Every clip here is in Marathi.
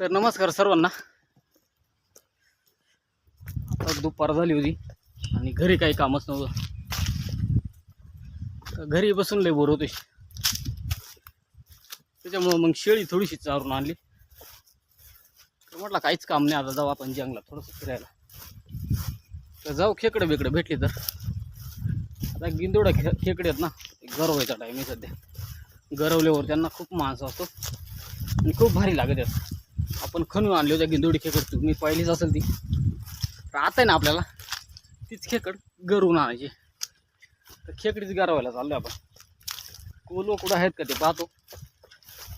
तर नमस्कार सर्वांना. आता दुपार झाली होती आणि घरी काही कामच नव्हतं. तर घरी बसून लय बोर होते त्याच्यामुळं मग शेळी थोडीशी चारून आणली. तर म्हटलं काहीच काम नाही आता जाऊ आपण जंगलात थोडंसं फिरायला. तर जाऊ खेकडे बिकडे भेटली तर. आता गिंदोडा खे खेकडे आहेत ना गरवायचा टाईम आहे सध्या. गरवल्यावर त्यांना खूप मांस असतो. आणि खूप भारी लागत आहेत. आपण खणून आणली होत्या गिंदोडी खेकड तुम्ही पाहिलीच असेल ती. तर आता आहे ना आपल्याला तीच खेकड गरवून आणायची. तर खेकडीच गरवायला चाललो आपण. कोलो कुठं आहेत का ते पाहतो.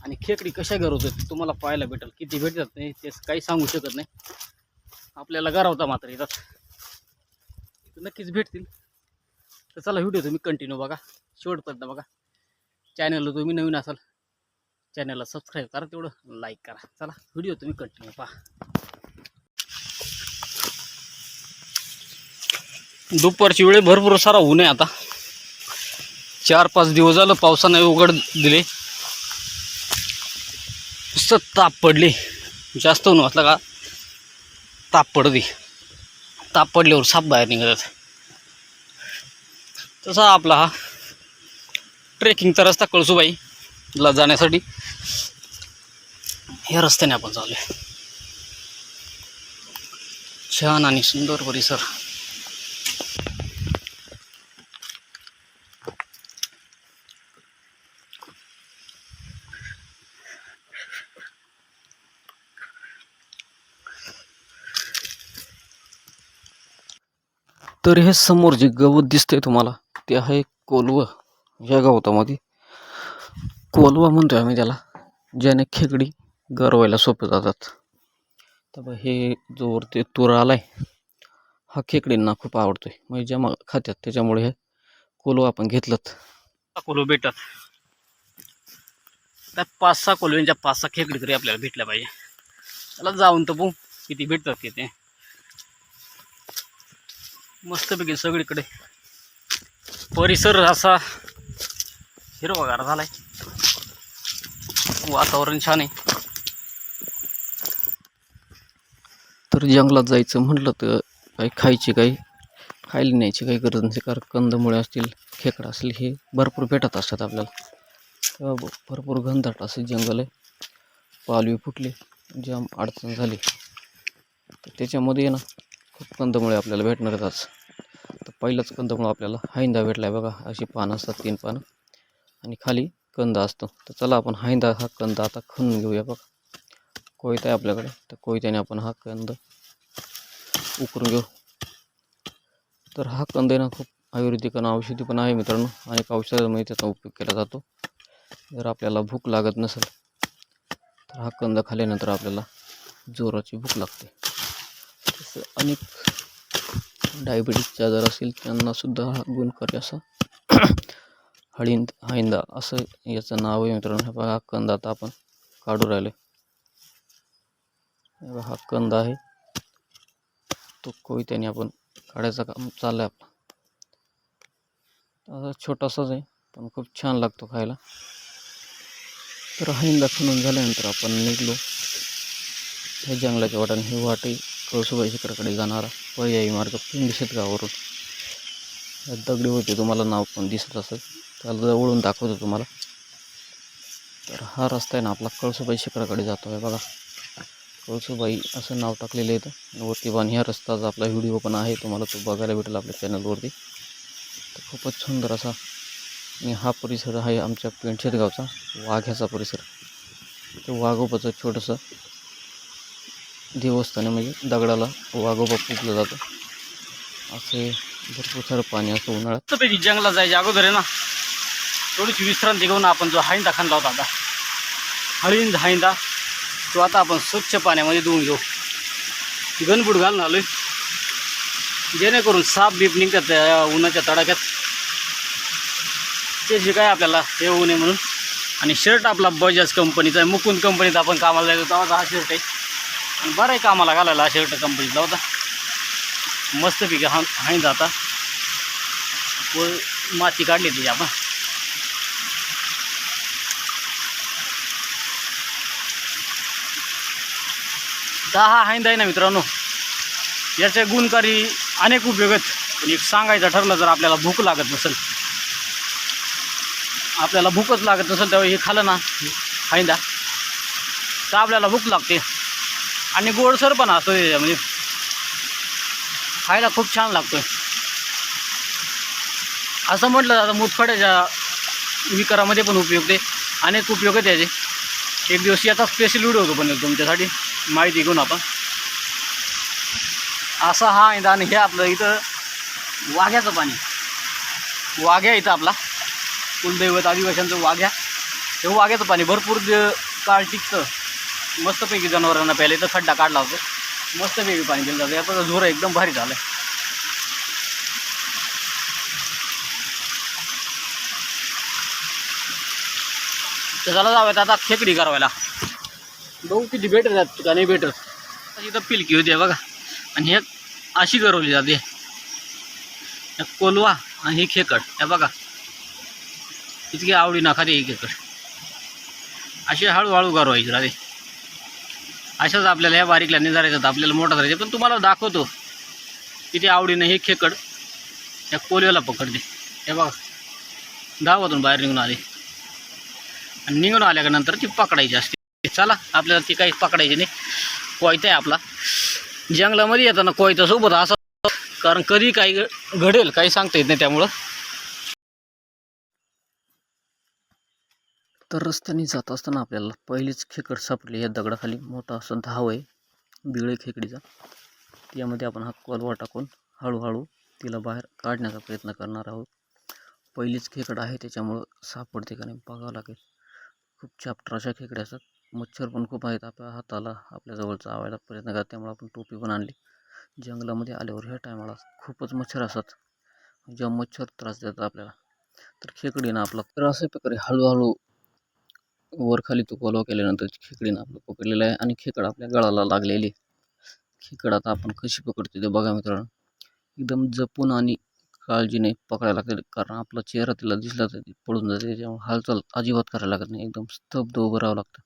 आणि खेकडी कशा गरवतात तुम्हाला पाहायला भेटेल. किती भेटतात नाही ते काही सांगू शकत नाही. आपल्याला गरवता मात्र येतात. नक्कीच भेटतील. तर चला व्हिडिओ तुम्ही कंटिन्यू बघा. शेवटपर्यंत बघा. चॅनलला तुम्ही नवीन असाल चॅनलला सबस्क्राईब करा तेवढं लाईक करा. चला व्हिडिओ तुम्ही कंटिन्यू पहा. दुपारची वेळ भरपूर सारा ऊन आहे आता. चार पाच दिवस झालं पावसाने उघड दिले. नुसतं ताप पडले. जास्त ऊन वाटलं का? ताप पडते ताप पडल्यावर साप बाहेर निघतात. तसा आपला हा ट्रेकिंगचा रस्ता कळसूबाईला जाण्यासाठी. या रस्त्याने आपण चालू छान आणि सुंदर परिसर. तर हे समोर जे गवत दिसतंय तुम्हाला ते आहे कोलवा. या गवतामध्ये कोलवा म्हणतोय आम्ही त्याला ज्याने खेकडी गरवायला सोपे जातात. तर बघ हे जो ते तूर आलाय हा खेकडींना खूप आवडतोय. म्हणजे जमा खात्यात त्याच्यामुळे हे कोलवा आपण घेतलं कोलव भेटतात. त्यात पाच सहा कोलव्यांच्या पाच सहा खेकडी तरी आपल्याला भेटल्या पाहिजे. त्याला जाऊन तर बघू किती भेटतात की ते. मस्तपैकी सगळीकडे. परिसर असा हिरवागार झालाय. वातावरण छान आहे. तर जंगलात जायचं म्हटलं तर काही खायची काही खायला न्यायची काही गरज नसते. कारण कंदमुळे असतील खेकडा असतील हे भरपूर भेटत असतात आपल्याला. हो, तेव्हा भरपूर घनदाट असं जंगल आहे. पालवी फुटली जाम अडचण झाली. तर त्याच्यामध्ये ना खूप कंदमुळे आपल्याला भेटणार आहेत आज. तर पहिलाच कंदमुळं आपल्याला हैंदा भेटला आहे बघा. अशी पानं असतात तीन पानं. आणि खाली कंद असतो. तर चला आपण हायंदा हा कंद आता खणून घेऊया बघा. कोयता आहे आपल्याकडे. तर कोयत्याने आपण हा कंद उकरून घेऊ. तर हा कंद आहे ना खूप आयुर्वेदिक आणि औषधी पण आहे मित्रांनो. अनेक औषधामध्ये त्याचा उपयोग केला जातो. जर आपल्याला भूक लागत नसेल तर हा कंद खाल्यानंतर आपल्याला जोराची भूक लागते. तसं अनेक डायबिटीजचे आजार असतील त्यांनासुद्धा हा गुणकारी असा हळिंद हायंदा असं याचं नाव आहे मित्रांनो. हा कंद आता आपण काढू राहिले बघा, हा कंद आहे. तो कोयत्याने आपण काढायचं काम चाललं आहे आपला आता छोटासाच आहे पण खूप छान लागतो खायला. तर हैंदा खणून झाल्यानंतर आपण निघलो. हे जंगलाच्या वाटाने हे वाटे कळसुबाई शिखराकडे जाणारा पर्यायी मार्ग पिंड शेतगावावरून. दगडी होते तुम्हाला नाव पण दिसत असेल. त्याला जवळून दाखवतो तुम्हाला. तर हा रस्ता आहे ना आपला कळसुबाई शिखराकडे जातो आहे बघा. कळसुबाई असं नाव टाकलेलं आहे इथं. वरती पण ह्या आपला व्हिडिओ पण आहे तुम्हाला तो बघायला भेटेल आपल्या चॅनलवरती तर खूपच सुंदर असा आणि हा परिसर आहे आमच्या पेंडशेत गावचा वाघ्याचा परिसर. ते वाघोबाचं छोटंसं देवस्थान म्हणजे दगडाला वाघोबा पुजलं जातं. असे भरपूर सारं पाणी असतं उन्हाळ्यात. तर जंगलात जायच्या अगोदर आहे ना थोडीशी विश्रांती घेऊन आपण जो हायंदा खांदा होता आता. हळींद हाईंदा. तो आता आपण स्वच्छ पाण्यामध्ये धुवून घेऊ. गणबूट घालून आहे जेणेकरून साप बीप निघतात उन्हाच्या तडाख्यात. ते जे काय आपल्याला हे होऊ नये म्हणून. आणि शर्ट आपला बजाज कंपनीचा आहे. मुकुंद कंपनीत आपण कामाला जायचो तेव्हा हा शर्ट आहे. आणि बरं आहे कामाला घालायला हा शर्ट कंपनीतला होता. मस्तपैकी हा हाणी जाता. व माती काढली त्याची आपण. दहा हैंद आहे ना मित्रांनो. याचे गुणकारी अनेक उपयोग आहेत. पण एक सांगायचं ठरलं जर आपल्याला भूक लागत नसेल. आपल्याला भूकच लागत नसेल तेव्हा हे खाल्लं ना हैंदा तर आपल्याला भूक लागते. आणि गोडसर पण असतो त्याच्यामध्ये खायला खूप छान लागतोय. असं म्हटलं जातं मुतखड्याच्या विकारामध्ये पण उपयोग ते अनेक उपयोग आहेत त्याचे एक दिवस याचा स्पेशल व्हिडिओ होतो पण तुमच्यासाठी. माहिती घेऊन आपण. असा हा आहे आणि हे आपलं इथं वाघ्याचं पाणी. वाघ्या इथं आपला. कुलदैवत आदिवाशांचं वाघ्या. हे वाघ्याचं पाणी भरपूर काळ टिकतं. मस्तपैकी जनावरांना प्यायला इथं खड्डा काढला होतो. मस्तपैकी पाणी दिलं जातं. याचा झोर एकदम भारी झालं. तर चला जाऊयात आता खेकडी करावायला बघू किती भेटत जात का नाही भेटत इथं पिलकी होती बघा. आणि हे अशी गरवली जाते. कोलवा आणि ही खेकड. हे बघा. इतकी आवडी ना खाते ही खेकड. अशी हळूहळू गरवायची राहते. अशाच आपल्याला ह्या बारीकला निजारायचं आपल्याला मोठा करायचं. पण तुम्हाला दाखवतो. किती आवडीनं हे खेकड या कोलव्याला पकडते. हे बघा. धावातून बाहेर निघून आले. आणि निघून आल्यानंतर ती पकडायची असते. चला आपल्याला ती काही पकडायची नाही. कोयता आहे आपला. जंगलामध्ये येताना कोयता सोबत असं कारण कधी काही घडेल काही सांगता येत नाही त्यामुळं. तर रस्त्याने जात असताना आपल्याला पहिलीच खेकड सापडली. या दगडाखाली मोठा असं धाव आहे बिळे खेकडीचा. त्यामध्ये आपण हा कोलवा टाकून हळूहळू तिला बाहेर काढण्याचा प्रयत्न करणार आहोत. पहिलीच खेकड आहे त्याच्यामुळं सापडते का नाही बघावं लागेल. खूप चाप्टर अशा खेकड्या असतात. मच्छर पण खूप आहेत. आपल्या हाताला आपल्या जवळ चावायला प्रयत्न करतात त्यामुळे आपण टोपी पण आणली. जंगलामध्ये आल्यावर ह्या टायमाला खूपच मच्छर असतात. जेव्हा मच्छर त्रास देतात आपल्याला. तर खेकडीनं आपला तर अशा प्रकारे हळूहळू वरखाली तो कोलवा केल्यानंतर खेकडीनं आपलं पकडलेलं आहे आणि खेकड आपल्या गळाला लागलेली. खेकड आता आपण कशी पकडतो ते बघा मित्रांनो. एकदम जपून आणि काळजीने पकडायला लागते. कारण आपला चेहरा तिला दिसला तर ती पडून जाते. त्याच्यामुळे हालचाल अजिबात करायला लागत नाही. एकदम स्तब्ध उभं राहावं लागतं.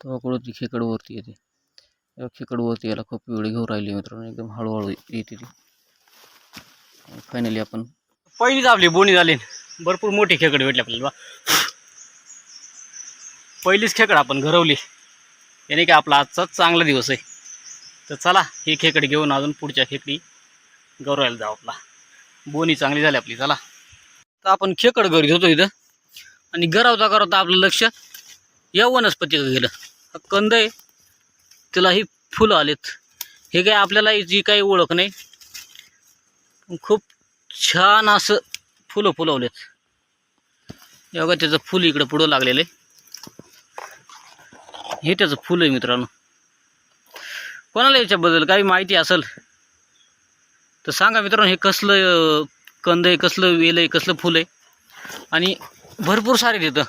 तेव्हा कळत ती खेकड वरती येते. तेव्हा खेकड वरती यायला खूप वेळ घेऊ राहिली मित्रांनो एकदम हळूहळू येते ती. फायनली आपण पहिलीच आपली बोणी झाली. भरपूर मोठी खेकड भेटली आपल्याला पहिलीच खेकड आपण घरवली. याने की आपला आजचा चांगला दिवस आहे. तर चला ही खेकडी घेऊन अजून पुढच्या खेकडी गौरवायला जाऊ आपला. बोनी चांगली झाली आपली चला. तर आपण खेकड घरी होतो इथं. आणि गरावता गरावता आपलं लक्ष या वनस्पती गेलं? हा कंद आहे. तिला ही फुलं आलेत. हे काय आपल्याला जी काही ओळख नाही. खूप छान असं फुलं फुलवलेत. हे त्याचं फुल इकडं पुढं लागलेलं आहे. हे त्याचं फुल आहे मित्रांनो. कोणाला याच्याबद्दल काही माहिती असेल तर सांगा मित्रांनो हे कसलं कंद आहे कसलं वेल आहे कसलं फुल आहे. आणि भरपूर सारे देतं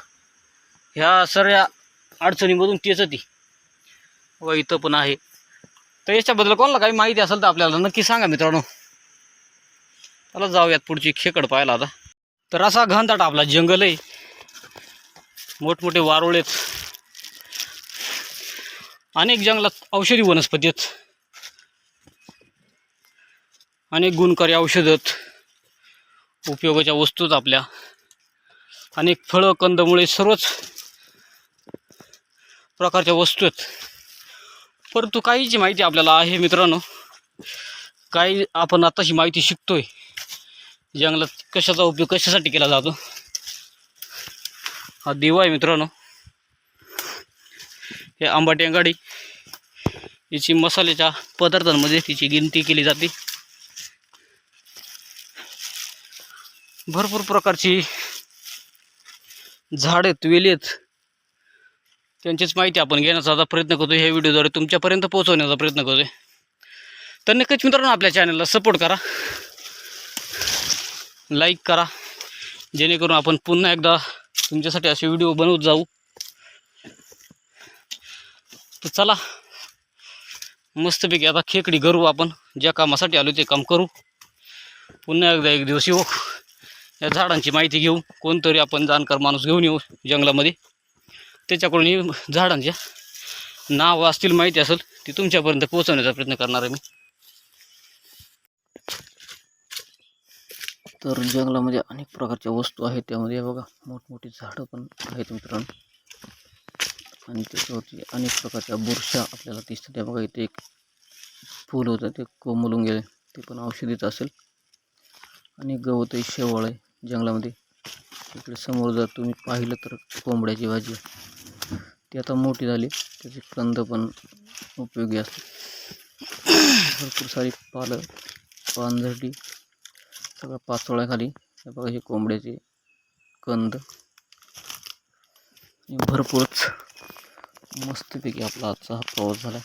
ह्या सगळ्या अडचणीमधून तेच ती. व इथं पण आहे. तर याच्याबद्दल कोणाला काही माहिती असेल तर आपल्याला नक्की सांगा मित्रांनो. त्याला जाऊयात पुढची खेकड पाहायला आता. तर असा घनदाट आपला जंगल आहे. मोठमोठे वारुळ आहेत. अनेक जंगलात औषधी वनस्पती आहेत. अनेक गुणकारी औषधत उपयोगाच्या वस्तूत आपल्या. अनेक फळं कंदमुळे सर्वच प्रकारच्या वस्तू आहेत. परंतु काहीची माहिती आपल्याला आहे मित्रांनो काही आपण आताशी माहिती शिकतोय. जंगलात कशाचा उपयोग कशासाठी केला जातो? हा दिवा आहे मित्रांनो. हे आंबाटी अंगाडी याची मसाल्याच्या पदार्थांमध्ये तिची गिनती केली जाते. भरपूर प्रकारची झाड आहेत वेली आहेत. त्यांचीच माहिती आपण घेण्याचा आता प्रयत्न करतो ह्या व्हिडिओद्वारे तुमच्यापर्यंत पोहोचवण्याचा प्रयत्न करतोय. तर नक्कीच मित्रांनो आपल्या चॅनलला सपोर्ट करा. लाईक करा. जेणेकरून आपण पुन्हा एकदा तुमच्यासाठी असे व्हिडिओ बनवत जाऊ. तर चला. मस्तपैकी आता खेकडी करू आपण. ज्या कामासाठी आलो ते काम करू. पुन्हा एकदा एक दिवस येऊ. या झाडांची माहिती घेऊ. कोणतरी आपण जाणकार माणूस घेऊन येऊ जंगलामध्ये. त्याच्याकडून ही झाडांच्या नावं असतील माहिती असेल ती तुमच्यापर्यंत पोहोचवण्याचा प्रयत्न करणार आहे मी. तर जंगलामध्ये अनेक प्रकारच्या वस्तू आहेत त्यामध्ये बघा मोठमोठी झाडं पण आहेत मित्रांनो. आणि त्याच्यावरती अनेक प्रकारच्या बुरशा आपल्याला दिसतात. त्या बघा इथे एक फूल होतं ते कोमलून गेले. ते पण औषधीच असेल. आणि गवतही शेवाळ आहे जंगलामध्ये. इकडे समोर जर तुम्ही पाहिलं तर कोंबड्याची भाजी ती आता मोठी झाली. कंद पण उपयोगी असतात भरपूर सारी पालं पानझडी, सगळं पाचोळ्याखाली. हे बघा, हे कोंबड्याचे कंद. भरपूरच मस्तपैकी आपला आजचा हा प्रवास झाला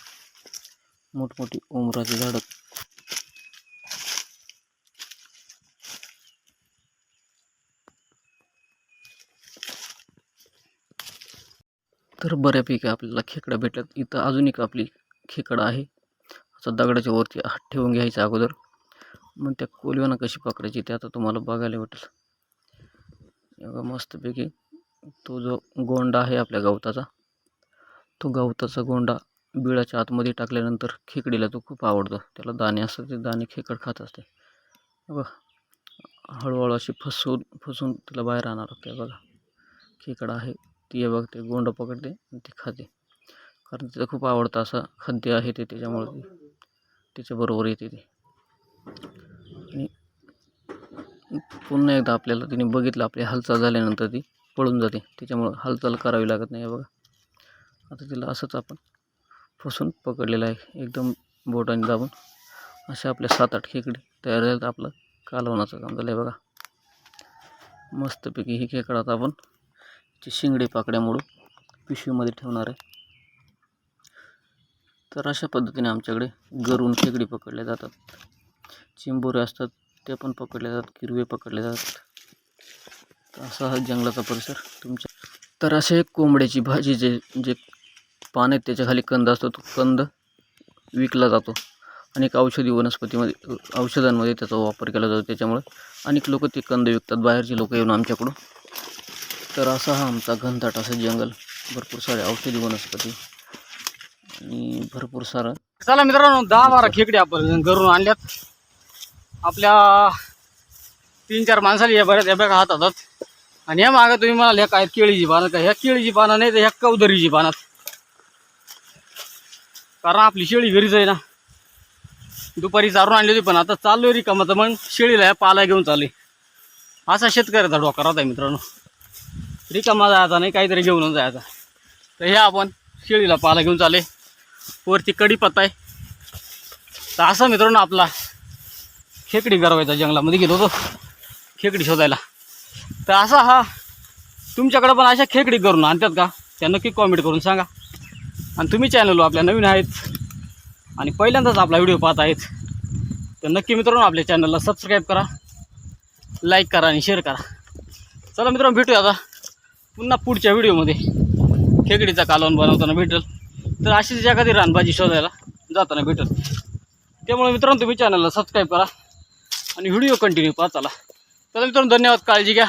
मोठमोठी उमराची झाडं. तर बऱ्यापैकी आपल्याला खेकडा भेटल्यात इथं अजून एक आपली खेकडा आहे. असं दगडाच्या वरती हात ठेवून घ्यायचा अगोदर. मग त्या कोलव्यानं कशी पकडायची ते आता तुम्हाला बघायला भेटेल. एवढा मस्तपैकी तो जो गोंडा आहे आपल्या गवताचा तो गवताचा गोंडा बिळाच्या आतमध्ये टाकल्यानंतर खेकडीला तो खूप आवडतो. त्याला दाणे असतात ते दाणे खेकड खात असते. बघा हळूहळू अशी फसवून फसवून तिला बाहेर आणावं लागते. बघा खेकडा आहे. ती हे बघ ते गोंड पकडते आणि ती खाते. कारण तिचं खूप आवडतं असं खाद्य आहे ते त्याच्यामुळे ती. त्याच्याबरोबर येते ती. आणि पुन्हा एकदा आपल्याला तिने बघितलं आपली हालचाल झाल्यानंतर ती पळून जाते. त्याच्यामुळं हालचाल करावी लागत नाही हे बघा. आता तिला असंच आपण फसून पकडलेलं आहे. एकदम बोटाने दाबून. अशा आपल्या सात आठ खेकडे तयार झाल्यात आपलं कालवणाचं काम झालं आहे बघा. मस्तपैकी ही खेकडा आता आपण जे शिंगडे पाकड्यामुळं पिशवीमध्ये ठेवणार आहे. तर अशा पद्धतीने आमच्याकडे गरून खेकडी पकडल्या जातात. चिंबोरे असतात ते पण पकडले जातात किरवे पकडले जातात. असा हा जंगलाचा परिसर तुमच्या तर असे कोंबड्याची भाजी जे जे पान आहेत त्याच्याखाली कंद असतो तो कंद विकला जातो. अनेक औषधी वनस्पतीमध्ये औषधांमध्ये त्याचा वापर केला जातो. त्याच्यामुळे अनेक लोक ते कंद विकतात. बाहेरचे लोक येऊन आमच्याकडून तर असा हा आमचा घनदाट असं जंगल. भरपूर सारे औषधी वनस्पती आणि भरपूर सारं चला मित्रांनो दहा बारा खेकडे आपण घरून आणल्यात. आपल्या तीन चार माणसाला या बऱ्याच या हात हातात आणि या मागं तुम्ही मला ह्या काय केळीची पानं का? ह्या केळीची पानं नाही तर ह्या कवदरीची पानात कारण आपली शेळी घरीच आहे ना. दुपारी चारून आणली होती पण आता चाललोय रिकामा तर मग शेळीला ह्या पाला घेऊन चालली असा शेतकऱ्याचा डोका राहत आहे मित्रांनो. रिकामा जायचा नाही काहीतरी घेऊनच जायचा. तर हे आपण शेळीला पाला घेऊन चालले. वरती कडीपत्ता आहे. तर असा मित्रांनो आपला खेकडी गरवायचा जंगलामध्ये गेलो होतो. खेकडी शोधायला. तर असा हा तुमच्याकडं पण अशा खेकडी करून आणतात का? त्या नक्की कॉमेंट करून सांगा. आणि तुम्ही चॅनलवर आपल्या नवीन आहेत आणि पहिल्यांदाच आपला व्हिडिओ पाहत आहेत तर नक्की मित्रांनो आपल्या चॅनलला सबस्क्राईब करा लाईक करा आणि शेअर करा. चला मित्रांनो भेटूया आता. पुन्हा पुढच्या व्हिडिओमध्ये खेकडीचा कालवण बनवताना भेटेल. तर अशीच एखादी रानभाजी शोधायला जाताना भेटेल. त्यामुळे मित्रांनो तुम्ही चॅनलला सबस्क्राईब करा आणि व्हिडिओ कंटिन्यू पाहताला. चला चला मित्रांनो धन्यवाद काळजी घ्या.